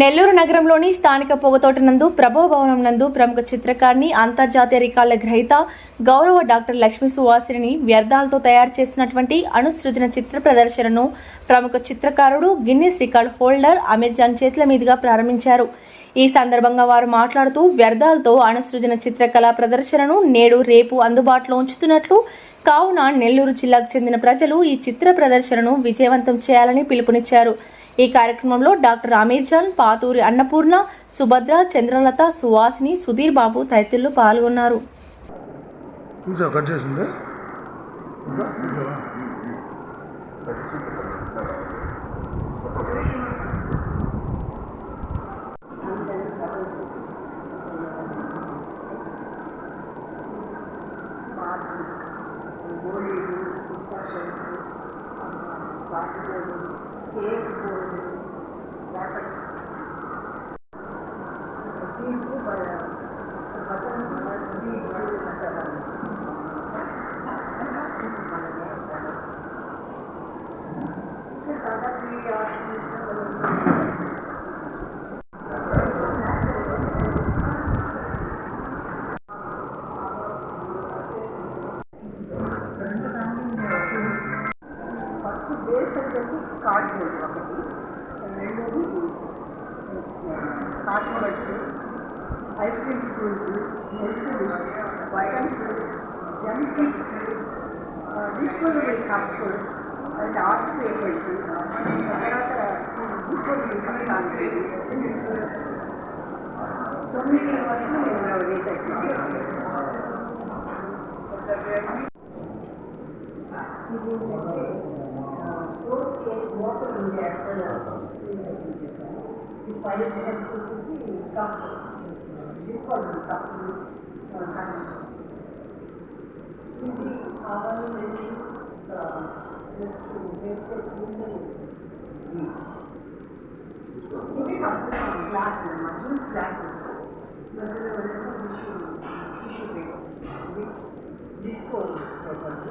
నెల్లూరు నగరంలోని స్థానిక పొగతోట నందు ప్రభో భవనం నందు ప్రముఖ చిత్రకారిణి అంతర్జాతీయ రికార్డుల గ్రహీత గౌరవ డాక్టర్ లక్ష్మీ సువాసిని వ్యర్థాలతో తయారు చేసినటువంటి అనుసృజన చిత్ర ప్రదర్శనను ప్రముఖ చిత్రకారుడు Guinness record holder Amir Jan చేతుల మీదుగా ప్రారంభించారు. ఈ సందర్భంగా వారు మాట్లాడుతూ వ్యర్థాలతో అనుసృజన చిత్రకళా ప్రదర్శనను నేడు రేపు అందుబాటులో ఉంచుతున్నట్లు కావున నెల్లూరు జిల్లాకు చెందిన ప్రజలు ఈ చిత్ర ప్రదర్శనను విజయవంతం చేయాలని పిలుపునిచ్చారు. ఈ కార్యక్రమంలో డాక్టర్ అమీర్ జాన్ పాతూరి అన్నపూర్ణ సుభద్ర చంద్రలత సువాసిని సుధీర్ బాబు తదితరులు పాల్గొన్నారు. తీసావు కట్ ఫస్ట్ బేస్ వచ్చేసి కార్డ్బోర్డ్ ఒకటి రెండోది కార్డ్బోర్డ్ వచ్చి ice cream spoons మెత్తులు buttons జంపిక్స్ disposable cup and art papers తర్వాత డిస్పోజబుల్ కప్ తొమ్మిది వస్తువులు So it's water in the If I had to see, cup, this was the cup, one hundred. How are you making the restaurant? There's a reason. Look at the glasses, my juice glasses. मतलब मैंने तो tissue tissue देखो disco paper से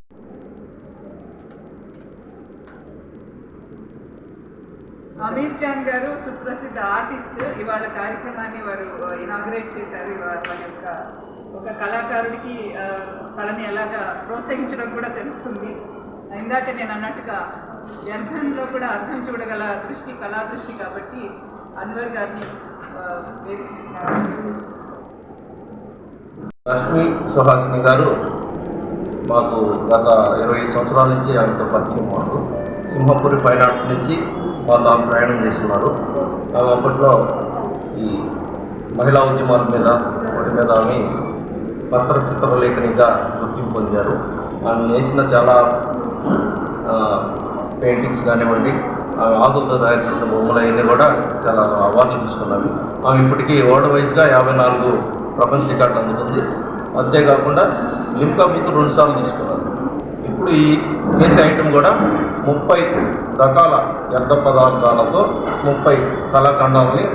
Amir John గారు సుప్రసిద్ధ artist. ఇవాళ కార్యక్రమాన్ని వారు ఇనాగ్రేట్ చేశారు. వారి యొక్క ఒక కళాకారుడికి కళని ఎలాగా ప్రోత్సహించడం కూడా తెలుస్తుంది. ఇందాక నేను అన్నట్టుగా వ్యర్థంలో కూడా అర్థం చూడగల దృష్టి కళా దృష్టి కాబట్టి అన్వర్ గారిని లక్ష్మి సుహాసిని గారు మాకు గత ఇరవై సంవత్సరాల నుంచి ఆమెతో పరిచయం మాకు. సింహపురి ఫైన్ ఆర్ట్స్ నుంచి వాళ్ళు ఆమె ప్రయాణం చేస్తున్నారు. ఆమె అప్పట్లో ఈ మహిళా ఉద్యమాల మీద వాటి మీద ఆమె పత్ర చిత్రలేఖనిగా గుర్తింపు పొందారు. ఆమె వేసిన చాలా పెయింటింగ్స్ కానివ్వండి ఆమె ఆకులతో తయారు చేసిన బొమ్మలు అవన్నీ కూడా చాలా అవార్డులు తీసుకున్నవి ఆమె ఇప్పటికీ ఓల్డ్ వైజ్గా యాభై నాలుగు ప్రపంచ రికార్డులు అందుతుంది. అంతేకాకుండా లింకా బుక్ రెండుసార్లు తీసుకున్నారు. ఇప్పుడు ఈ చేసే ఐటెం కూడా ముప్పై రకాల వ్యర్థ పదార్థాలతో ముప్పై కళాఖండాలని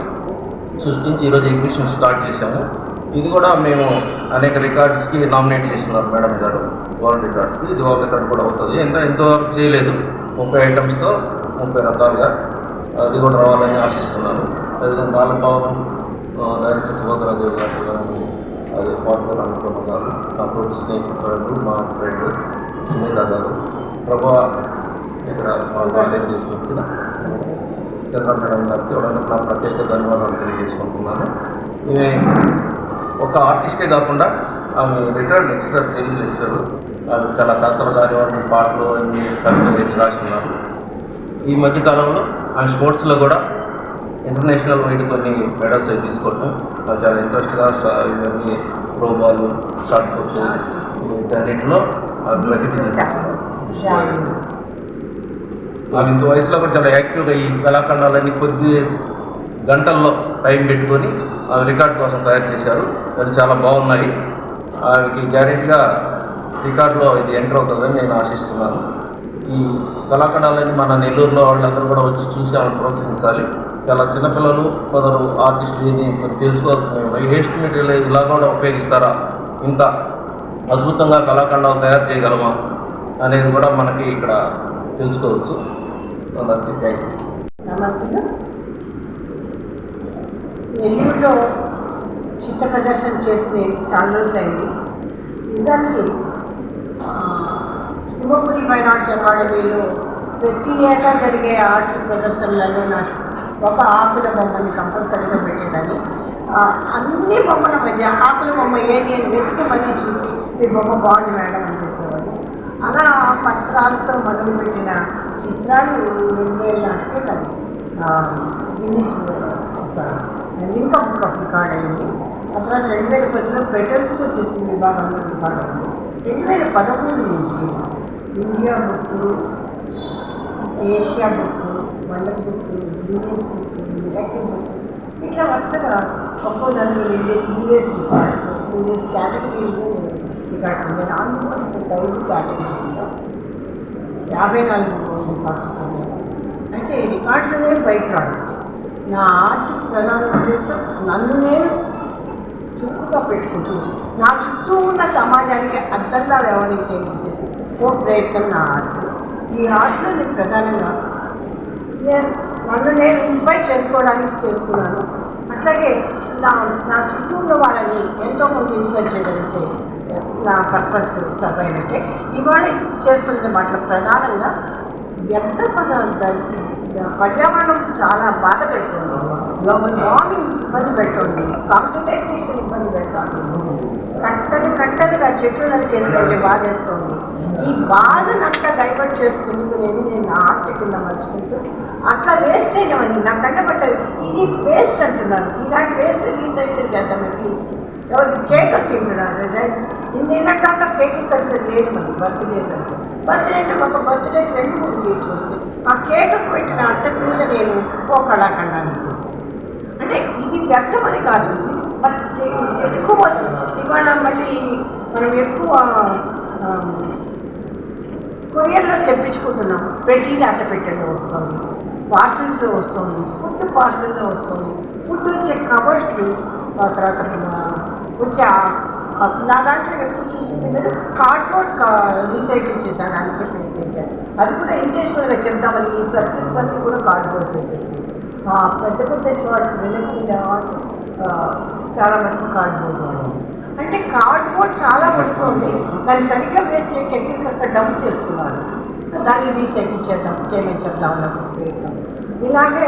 సృష్టించి ఈరోజు ఎగ్జిబిషన్ స్టార్ట్ చేశాము. ఇది కూడా మేము అనేక రికార్డ్స్కి నామినేట్ చేస్తున్నారు మేడం గారు వరల్డ్ రికార్డ్స్కి. ఇది వరల్డ్ రికార్డ్ కూడా అవుతుంది. ఎంత ఇంతవరకు చేయలేదు. ముప్పై ఐటమ్స్తో ముప్పై రకాలుగా అది కూడా రావాలని ఆశిస్తున్నాను. అదేవిధంగా బాలభావం డైరెక్టర్ సుభద్రాదేవి గారు అది పాత్ర అనుకున్న గారు నా తోటి స్నేహితుడు మా ఫ్రెండ్ సునీత గారు ప్రభా ఇక్కడ తీసుకొచ్చిన చంద్ర మేడం గారికి వాళ్ళకి నా ప్రత్యేక ధన్యవాదాలు తెలియజేసుకుంటున్నాను. ఈమె ఒక ఆర్టిస్టే కాకుండా ఆమె రిటైర్డ్ లెక్చరర్ తెలుగు లెక్చరర్ ఆమె చాలా కథలు కానివ్వండి పాటలు అన్ని కవితలు ఎన్ని రాస్తున్నారు ఈ మధ్య కాలంలో ఆమె స్పోర్ట్స్లో కూడా ఇంటర్నేషనల్ వైడ్ కొన్ని మెడల్స్ అవి తీసుకోవటం చాలా ఇంట్రెస్ట్గా ఇవన్నీ త్రోబాల్ షార్ట్ పుట్స్ వీటన్నిటిలో ఆమె ప్రసిద్ధి చెందుతున్నారు. ఆమె ఇంత వయసులో కూడా చాలా యాక్టివ్గా ఈ కళాఖండాలన్నీ కొద్ది గంటల్లో టైం పెట్టుకొని అవి రికార్డ్ కోసం తయారు చేశారు. అవి చాలా బాగున్నాయి. ఆమెకి గ్యారెంటీగా రికార్డులో ఇది ఎంటర్ అవుతుందని నేను ఆశిస్తున్నాను. ఈ కళాఖండాలని మన నెల్లూరులో వాళ్ళందరూ కూడా వచ్చి చూసి ఆమెను ప్రోత్సహించాలి. చాలా చిన్నపిల్లలు కొందరు ఆర్టిస్టులు ఇది కొన్ని తెలుసుకోవాల్సినవి ఉన్నాయి వేస్ట్ మెటీరియల్ ఇలా కూడా ఉపయోగిస్తారా? ఇంత అద్భుతంగా కళాఖండాలు తయారు చేయగలమా? అనేది కూడా మనకి ఇక్కడ తెలుసుకోవచ్చు. అందరికీ థ్యాంక్ యూ నమస్తే. నెల్లూరులో చిత్ర ప్రదర్శన చేసి నేను చాలా రోజులైంది. నిజానికి ఆ, సింగపూరి ఫైన్ ఆర్ట్స్ అకాడమీలో ప్రతి ఏటా జరిగే ఆర్ట్స్ ప్రదర్శనలలో నా ఒక ఆకుల బొమ్మని కంపల్సరీగా పెట్టేదాన్ని అన్ని బొమ్మల మధ్య ఆకుల బొమ్మ ఏది అని వెతికి మరీ చూసి మీ బొమ్మ బాగుంది మేడం అని చెప్పారు అలా పత్రాలతో మొదలుపెట్టిన చిత్రాలు రెండు వేల నాటికే అది Guinness sorry. Book of record అయింది. ఆ తర్వాత రెండు వేల పదిలో పెటల్స్తో చేసిన విభాగంలో రికార్డ్ అయింది. రెండు వేల పదమూడు నుంచి India book Asia book world book genius book miracle book ఇట్లా వరుసగా ఒక్కో దాంట్లో రెండేసి మూడేసి రికార్డ్స్ మూడేసి కేటగిరీలో నేను రికార్డ్ పొందాను అందులో ఇప్పుడు ఐదు యాభై నాలుగు రికార్డ్స్ పొందాను అయితే ఈ రికార్డ్స్ అనేవి బై ప్రోడక్ట్ నా ఆర్ట్ ప్రధాన ఉద్దేశం నన్ను నేను చురుకుగా పెట్టుకుంటూ నా చుట్టూ ఉన్న సమాజానికి అర్థంగా వ్యవహరించేది చేసి ఓ ప్రయత్నం నా ఆర్ట్ ఈ ఆర్ట్లో నేను ప్రధానంగా నేను నన్ను నేను ఇన్స్పైర్ చేసుకోవడానికి చేస్తున్నాను. అట్లాగే నా నా చుట్టూ ఉన్న వాళ్ళని ఎంతో కొంత ఇన్స్పైర్ చేయగలిగితే నా పర్పస్ సర్వ్ అయినట్టే ఇవాళ చేస్తున్న మాటలు ప్రధానంగా వ్యర్థ పదార్థాలు. పర్యావరణం చాలా బాధ పెడుతుంది. గ్లోబల్ వార్మింగ్ ఇబ్బంది పెడుతుంది. కాంపిటైజేషన్ ఇబ్బంది పెడుతుంది. కట్టలు కట్టలుగా చెట్లు నరికేస్తుంటే బాధేస్తుంది ఈ బాధనంతా డైవర్ట్ చేసుకుందుకు నేను నేను ఆర్ట్ కింద మర్చుకుంటూ అట్లా వేస్ట్ అయినవన్నీ నా కంటపడ్డవి ఇది వేస్ట్ అంటున్నాను. ఇలాంటి వేస్ట్ రీసైకిల్ చేద్దాం అట్లీస్ట్ ఎవరు కేకులు తింటున్నారు రైట్ ఇన్నేళ్ళ దాకా కేక్ కల్చర్ లేదు మనకి బర్త్డేస్ అంటే బర్త్డే అంటే ఒక బర్త్డేకి రెండు మూడు కేకులు వస్తాయి. ఆ కేక్ పెట్టిన అట్ట మీద నేను ఓ కళాఖండాన్ని చేశాను. అంటే ఇది వ్యర్థమని కాదు. ఇది మనకి ఎక్కువ వస్తుంది ఇవాళ మళ్ళీ మనం ఎక్కువ కొరియర్లో తెప్పించుకుంటున్నాం. ప్రతిదీ అట్ట పెట్టెల్లో వస్తుంది. పార్సల్స్లో వస్తుంది. ఫుడ్ పార్సిల్లో వస్తుంది. ఫుడ్ వచ్చే కవర్స్ ఆ తర్వాత వచ్చే నా దాంట్లో ఎక్కువ చూసింది కార్డ్బోర్డ్ రీసైకిల్ చేశాను. అందుకే అది కూడా ఇంటెన్షనల్గా చెప్తామని ఈ సర్కిల్స్ అన్నీ కూడా కార్డ్బోర్డ్ చేసేసి పెద్ద పెద్ద చోట్స్ వెనక్కి చాలా వరకు కార్డ్బోర్డ్ వాడాను అంటే కార్డ్బోర్డ్ చాలా వస్తుంది దాన్ని సరిగ్గా వేస్ట్ చేయక ఎక్కడికక్కడ డౌన్ చేస్తున్నారు. దాన్ని రీసైకిల్ చేద్దాం చేయించేద్దాం చెప్తా ప్రయత్నం. ఇలాగే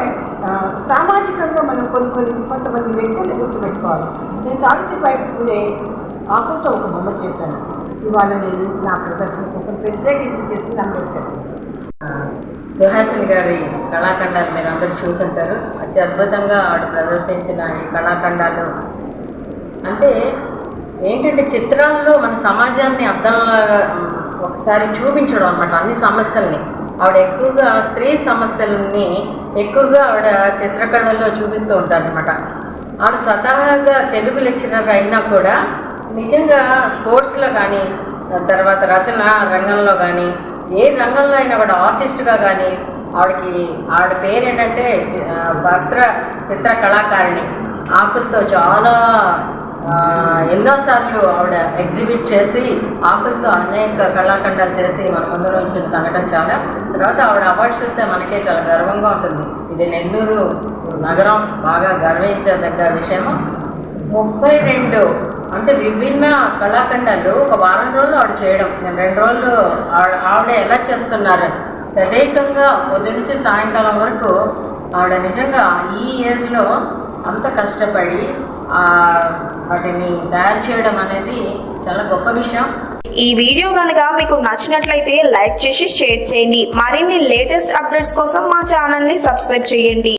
సామాజికంగా మనం కొన్ని కొన్ని కొంతమంది వ్యక్తుల్ని గుర్తుపెట్టుకోవాలి. నేను సావిత్రిబాయి పూలే ఆకులతో ఒక బొమ్మ చేశాను. ఇవాళ నేను నా ప్రదర్శన కోసం ప్రత్యేకించి చేసింది అంబేద్కర్. చిత్రం. సుహాసిని గారి కళాఖండాలు మీరు అందరూ చూసుంటారు. అతి అద్భుతంగా ఆవిడ ప్రదర్శించిన ఈ కళాఖండాలు. అంటే ఏంటంటే చిత్రాల్లో మన సమాజాన్ని అర్థంలాగా ఒకసారి చూపించడం అనమాట అన్ని సమస్యల్ని. ఆవిడ ఎక్కువగా స్త్రీ సమస్యల్ని ఎక్కువగా ఆవిడ చిత్రకళలో చూపిస్తూ ఉంటారు అనమాట ఆవిడ స్వతహాగా తెలుగు లెక్చరర్ అయినా కూడా నిజంగా స్పోర్ట్స్లో కానీ తర్వాత రచన రంగంలో కానీ ఏ రంగంలో అయినా కూడా ఆర్టిస్ట్గా కానీ ఆవిడకి ఆవిడ పేరు ఏంటంటే భద్ర చిత్ర కళాకారిణి. ఆకులతో చాలా ఎన్నోసార్లు ఆవిడ ఎగ్జిబిట్ చేసి ఆకులతో అనేక కళాఖండాలు చేసి మన ముందు ఉంచిన సంఘటన చాలా. తర్వాత ఆవిడ అవార్డ్స్ ఇస్తే మనకే చాలా గర్వంగా ఉంటుంది. ఇది నెల్లూరు నగరం బాగా గర్వించదగ్గ విషయము. ముప్పై రెండు అంటే విభిన్న కళాఖండాలు ఒక వారం రోజులు ఆవిడ చేయడం. నేను రెండు రోజులు ఆవిడ ఆవిడ ఎలా చేస్తున్నారు? తదేకంగా పొద్దు నుంచి సాయంకాలం వరకు ఆవిడ నిజంగా ఈ ఏజ్లో అంత కష్టపడి వాటిని తయారు చేయడం అనేది చాలా గొప్ప విషయం. ఈ వీడియో కనుక మీకు నచ్చినట్లయితే లైక్ చేసి షేర్ చేయండి. మరిన్ని లేటెస్ట్ అప్డేట్స్ కోసం మా ఛానల్ని సబ్స్క్రైబ్ చేయండి.